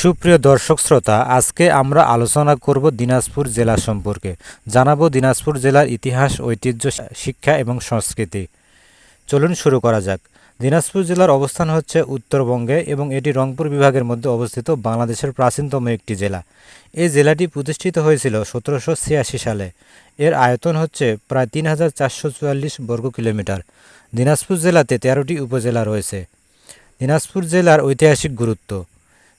সুপ্রিয় দর্শক শ্রোতা, আজকে আমরা আলোচনা করব দিনাজপুর জেলা সম্পর্কে। জানাব দিনাজপুর জেলার ইতিহাস, ঐতিহ্য, শিক্ষা এবং সংস্কৃতি। চলুন শুরু করা যাক। দিনাজপুর জেলার অবস্থান হচ্ছে উত্তরবঙ্গে এবং এটি রংপুর বিভাগের মধ্যে অবস্থিত বাংলাদেশের প্রাচীনতম একটি জেলা। এই জেলাটি প্রতিষ্ঠিত হয়েছিল সতেরোশো ছিয়াশি সালে। এর আয়তন হচ্ছে প্রায় তিন হাজার চারশো চুয়াল্লিশ বর্গ কিলোমিটার। দিনাজপুর জেলাতে তেরোটি উপজেলা রয়েছে। দিনাজপুর জেলার ঐতিহাসিক গুরুত্ব।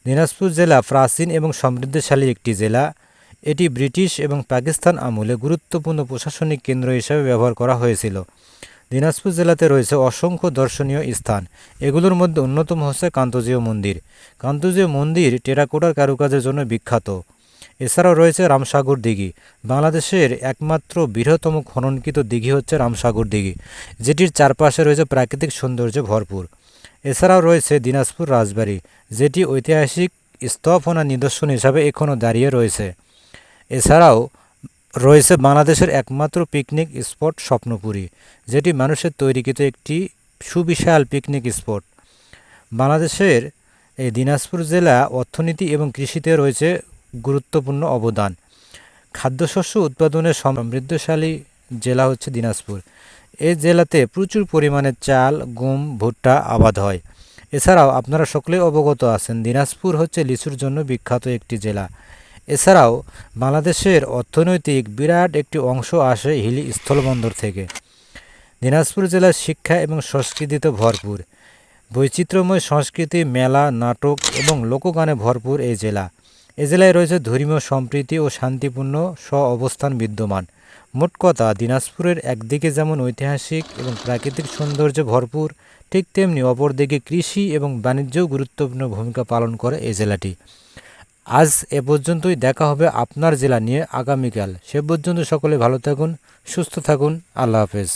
দিনাজপুর জেলা প্রাচীন এবং সমৃদ্ধশালী একটি জেলা। এটি ব্রিটিশ এবং পাকিস্তান আমলে গুরুত্বপূর্ণ প্রশাসনিক কেন্দ্র হিসেবে ব্যবহার করা হয়েছিল। দিনাজপুর জেলাতে রয়েছে অসংখ্য দর্শনীয় স্থান। এগুলোর মধ্যে অন্যতম হচ্ছে কান্তজীয় মন্দির। কান্তজীয় মন্দির টেরাকোটার কারুকাজের জন্য বিখ্যাত। এছাড়াও রয়েছে রামসাগর দিঘি। বাংলাদেশের একমাত্র বৃহত্তম খননকৃত দিঘি হচ্ছে রামসাগর দিঘি, যেটির চারপাশে রয়েছে প্রাকৃতিক সৌন্দর্যে ভরপুর। এছাড়াও রয়েছে দিনাজপুর রাজবাড়ি, যেটি ঐতিহাসিক স্থাপনা নিদর্শন হিসাবে এখনও দাঁড়িয়ে রয়েছে। এছাড়াও রয়েছে বাংলাদেশের একমাত্র পিকনিক স্পট স্বপ্নপুরী, যেটি মানুষের তৈরিকৃত একটি সুবিশাল পিকনিক স্পট। বাংলাদেশের এই দিনাজপুর জেলা অর্থনীতি এবং কৃষিতে রয়েছে গুরুত্বপূর্ণ অবদান। খাদ্যশস্য উৎপাদনের সমৃদ্ধশালী জেলা হচ্ছে দিনাজপুর। এই জেলাতে প্রচুর পরিমাণে চাল, গম, ভুট্টা আবাদ হয়। এছাড়াও আপনারা সকলেই অবগত আছেন, দিনাজপুর হচ্ছে লিচুর জন্য বিখ্যাত একটি জেলা। এছাড়াও বাংলাদেশের অর্থনৈতিক বিরাট একটি অংশ আসে হিলি স্থলবন্দর থেকে। দিনাজপুর জেলার শিক্ষা এবং সংস্কৃতিতে ভরপুর। বৈচিত্র্যময় সংস্কৃতি, মেলা, নাটক এবং লোকগানে ভরপুর এই জেলা। এ জেলায় রয়েছে ধর্মীয় সম্প্রীতি ও শান্তিপূর্ণ স্ব অবস্থান বিদ্যমান। মোট কথা, দিনাজপুরের একদিকে যেমন ঐতিহাসিক এবং প্রাকৃতিক সৌন্দর্যে ভরপুর, ঠিক তেমনি অপরদিকে কৃষি এবং বাণিজ্যও গুরুত্বপূর্ণ ভূমিকা পালন করে এই জেলাটি। আজ এ পর্যন্তই, দেখা হবে আপনার জেলা নিয়ে আগামীকাল। সে পর্যন্ত সকলে ভালো থাকুন, সুস্থ থাকুন, আল্লাহ হাফেজ।